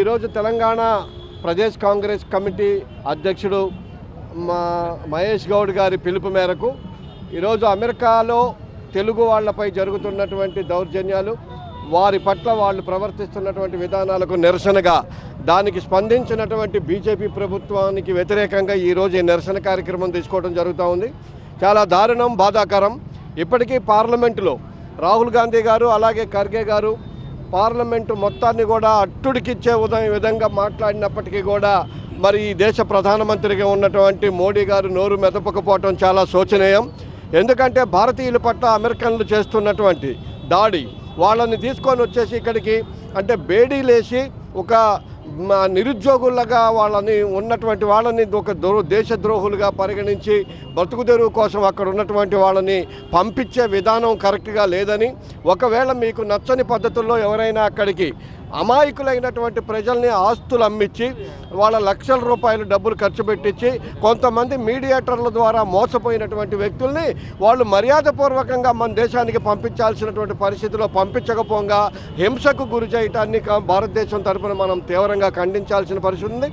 ఈరోజు తెలంగాణ ప్రదేశ్ కాంగ్రెస్ కమిటీ అధ్యక్షుడు మా మహేష్ గౌడ్ గారి పిలుపు మేరకు ఈరోజు అమెరికాలో తెలుగు వాళ్ళపై జరుగుతున్నటువంటి దౌర్జన్యాలు వారి పట్ల వాళ్ళు ప్రవర్తిస్తున్నటువంటి విధానాలకు నిరసనగా దానికి స్పందించినటువంటి బీజేపీ ప్రభుత్వానికి వ్యతిరేకంగా ఈరోజు ఈ నిరసన కార్యక్రమం తీసుకోవడం జరుగుతూ ఉంది. చాలా దారుణం బాధాకరం. ఇప్పటికీ పార్లమెంటులో రాహుల్ గాంధీ గారు అలాగే ఖర్గే గారు పార్లమెంటు మొత్తాన్ని కూడా అట్టుడికిచ్చే ఉదయం విధంగా మాట్లాడినప్పటికీ కూడా మరి ఈ దేశ ప్రధానమంత్రిగా ఉన్నటువంటి మోడీ గారు నోరు మెదపకపోవటం చాలా శోచనీయం. ఎందుకంటే భారతీయుల పట్ల అమెరికన్లు చేస్తున్నటువంటి దాడి వాళ్ళని తీసుకొని వచ్చేసి ఇక్కడికి అంటే బేడీలేసి ఒక మా నిరుద్యోగులుగా వాళ్ళని ఉన్నటువంటి వాళ్ళని ఒక ద్రో దేశద్రోహులుగా పరిగణించి బతుకు కోసం అక్కడ ఉన్నటువంటి వాళ్ళని పంపించే విధానం కరెక్ట్గా లేదని ఒకవేళ మీకు నచ్చని పద్ధతుల్లో ఎవరైనా అక్కడికి అమాయకులైనటువంటి ప్రజల్ని ఆస్తులు అమ్మించి వాళ్ళ లక్షల రూపాయలు డబ్బులు ఖర్చు పెట్టించి కొంతమంది మీడియేటర్ల ద్వారా మోసపోయినటువంటి వ్యక్తుల్ని వాళ్ళు మర్యాదపూర్వకంగా మన దేశానికి పంపించాల్సినటువంటి పరిస్థితిలో పంపించకపోగా హింసకు గురి చేయటాన్ని భారతదేశం తరపున మనం తీవ్రంగా ఖండించాల్సిన పరిస్థితి ఉంది.